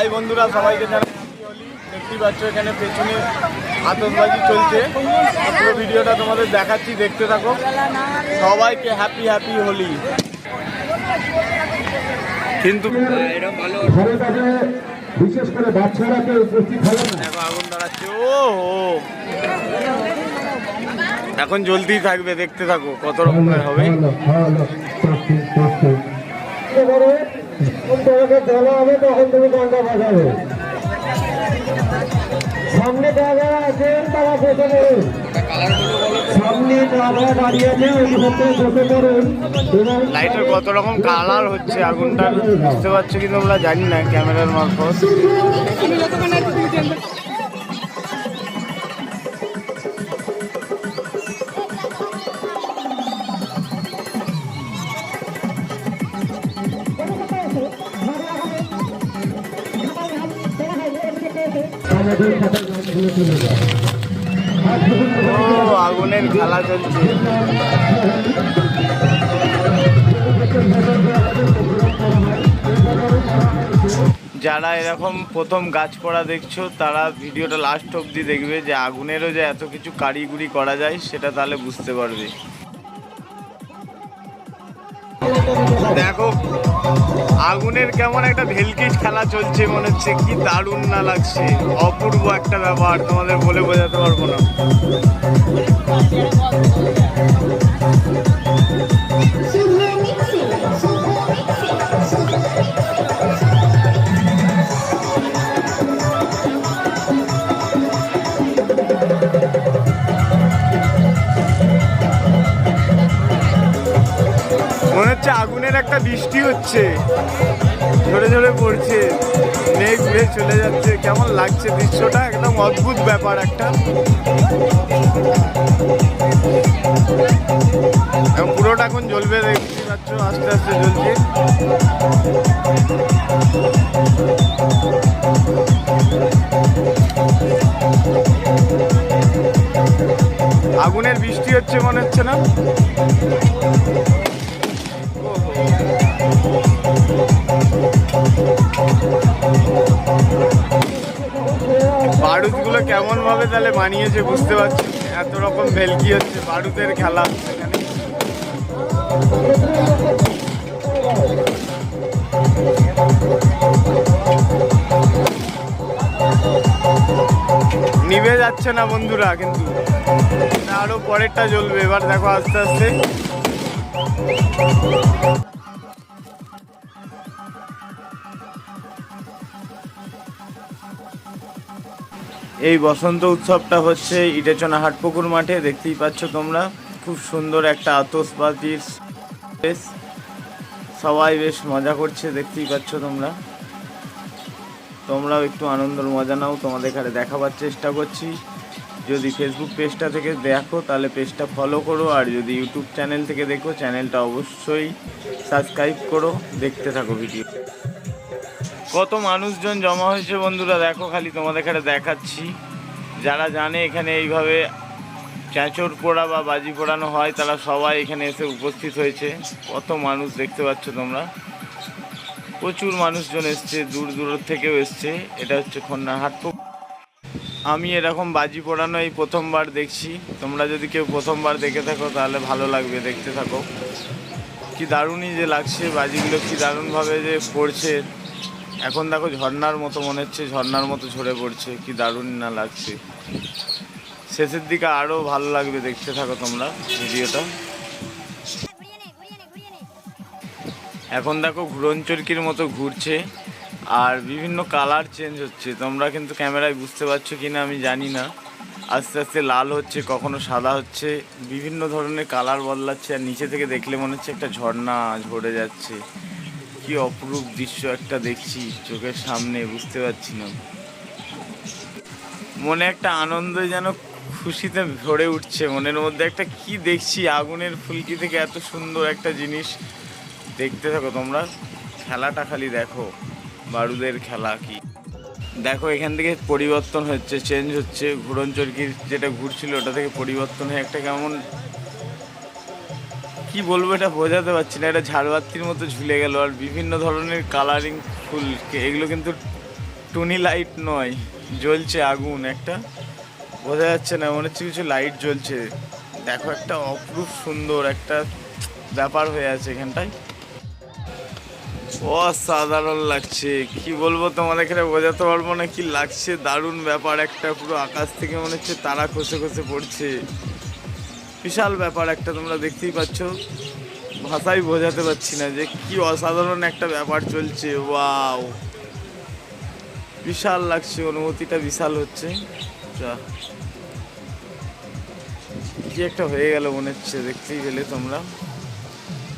High বন্ধুরা সবাইকে জানাই হোলি। পাচ্ছ এখানে পেছনে আতসবাজি চলছে পুরো ভিডিওটা তোমাদের দেখাচ্ছি দেখতে থাকো সবাইকে হ্যাপি হ্যাপি হোলি কিন্তু বিশেষ করে বাচ্চারা কেউ উপস্থিত হবে না দেখো আগুন দাঁড়াচ্ছে ও এখন জ্বলতেই থাকবে দেখতে থাকো কত রকমের হবে তোমাকে জ্বালা হবে তখন তুমি গানটা বাজাবে। সামনে দাদা আছেন তারা বসে পড়ুন। সামনে দাদা দাঁড়িয়ে আছে ওই বসে পড়ুন। লাইটের কত রকম কালার হচ্ছে আগুনটা বুঝতে পারছ কি তোমরা জানি না ক্যামেরার মারফত। ও, আগুনের খেলা চলছে। যারা এরকম প্রথম গাছ পড়া দেখছ, তারা ভিডিওটা লাস্ট অবধি দেখবে যে আগুনেরও যে এত কিছু কারিগুরি করা যায়, সেটা তাহলে বুঝতে পারবে। দেখো, আগুনের কেমন একটা ভেলকিট খেলা চলছে, মনে হচ্ছে কি দারুণ না লাগছে। অপূর্ব একটা ব্যাপার তোমাদের বলে বোঝাতে পারব না। মনে একটা বৃষ্টি হচ্ছে। ঝরে ঝরে পড়ছে। মেঘ ঘুরে চলে যাচ্ছে। কেমন লাগছে দৃশ্যটা? একদম অদ্ভুত ব্যাপার একটা। পুরোটা এখন জ্বলবে দেখতে পাচ্ছ আস্তে আস্তে জ্বলছে। আগুনের বৃষ্টি হচ্ছে মনে হচ্ছে না? বারুদগুলো কেমন ভাবে তাহলে বানিয়েছে বুঝতে পারছি এত রকম ভেলকি হচ্ছে বারুদের খেলা এখানে নিভে যাচ্ছে না বন্ধুরা কিন্তু। আরও পরেরটা জ্বলবে। এবার দেখো আস্তে আস্তে। এই বসন্ত উৎসবটা হচ্ছে ইটেচনা হাটপুকুর মাঠে, দেখতেই পাচ্ছ তোমরা। খুব সুন্দর একটা আতসবাজির বেশ সবাই বেশ মজা করছে, দেখতেই পাচ্ছ তোমরা। তোমরাও একটু আনন্দের মজা নাও, তোমাদের এখানে দেখাবার চেষ্টা করছি। যদি ফেসবুক পেজটা থেকে দেখো, তাহলে পেজটা ফলো করো, আর যদি ইউটিউব চ্যানেল থেকে দেখো চ্যানেলটা অবশ্যই সাবস্ক্রাইব করো, দেখতে থাকো ভিডিও কত মানুষজন জমা হয়েছে বন্ধুরা, দেখো খালি তোমাদের এখানে দেখাচ্ছি। যারা জানে এখানে এইভাবে চাঁচর পোড়া বা বাজি পোড়ানো হয়, তারা সবাই এখানে এসে উপস্থিত হয়েছে। কত মানুষ দেখতে পাচ্ছ তোমরা। প্রচুর মানুষজন এসছে, দূর দূর থেকেও এসছে। এটা হচ্ছে খন্না খন্নাহাট আমি এরকম বাজি পোড়ানো এই প্রথমবার দেখছি। তোমরা যদি কেউ প্রথমবার দেখে থাকো তাহলে ভালো লাগবে দেখতে থাকো। কি দারুণই যে লাগছে বাজিগুলো কি দারুণভাবে যে পড়ছে। এখন দেখো ঝর্ণার মতো মনে হচ্ছে ঝর্ণার মতো ঝরে পড়ছে কি দারুণ না লাগছে। শেষের দিকে আরও ভালো লাগবে দেখতে থাকো তোমরা ভিডিওটা। এখন দেখো ঘুরন চরকির মতো ঘুরছে। আর বিভিন্ন কালার চেঞ্জ হচ্ছে। তোমরা কিন্তু ক্যামেরায় বুঝতে পারছ কি না আমি জানি না। আস্তে আস্তে লাল হচ্ছে, কখনো সাদা হচ্ছে, বিভিন্ন ধরনের কালার বদলাচ্ছে আর নিচে থেকে দেখলে মনে হচ্ছে একটা ঝর্ণা ঝরে যাচ্ছে। কি অপরূপ দৃশ্য একটা দেখছি চোখের সামনে, বুঝতে পারছি না। মনে একটা আনন্দ যেন খুশিতে ভরে উঠছে, মনের মধ্যে একটা কি দেখছি, আগুনের ফুলকি থেকে এত সুন্দর একটা জিনিস। দেখতে থাকো তোমরা, খেলাটা খালি দেখো। বারুদের খেলা কি? দেখো, এখান থেকে পরিবর্তন হচ্ছে চেঞ্জ হচ্ছে। ঘুরন চরকির যেটা ঘুরছিল, ওটা থেকে পরিবর্তন হয়ে একটা কেমন কি বলব, এটা বোঝাতে পারছি না। এটা ঝাড়বাতির মতো ঝুলে গেল, আর বিভিন্ন ধরনের কালারিং ফুল এগুলো কিন্তু টুনি লাইট নয়, জ্বলছে আগুন। একটা বোঝা যাচ্ছে না, মনে হচ্ছে কিছু লাইট জ্বলছে। দেখো, একটা অপরূপ সুন্দর একটা ব্যাপার হয়ে আছে এখানটায়। অসাধারণ লাগছে। কি বলব তোমাদের এখানে বোঝাতে পারব না কি লাগছে? দারুণ ব্যাপার একটা, পুরো আকাশ থেকে মনে হচ্ছে তারা খসে খসে পড়ছে। বিশাল ব্যাপার একটা তোমরা দেখতেই পাচ্ছ। ভাষাই বোঝাতে পারছি না যে কি অসাধারণ একটা ব্যাপার চলছে। ওয়াও! বিশাল লাগছে, অনুভূতিটা বিশাল হচ্ছে। যা। কি একটা হয়ে গেল মনে হচ্ছে, দেখতেই পেলে তোমরা।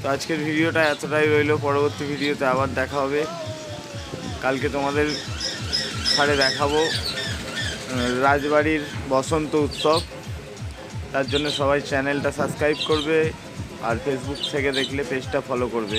তো আজকের ভিডিওটা এতটাই রইল, পরবর্তী ভিডিওতে আবার দেখা হবে। কালকে তোমাদের ঘরে দেখাবো রাজবাড়ির বসন্ত উৎসব। তার জন্য সবাই চ্যানেলটা সাবস্ক্রাইব করবে আর ফেসবুক থেকে দেখলে পেজটা ফলো করবে।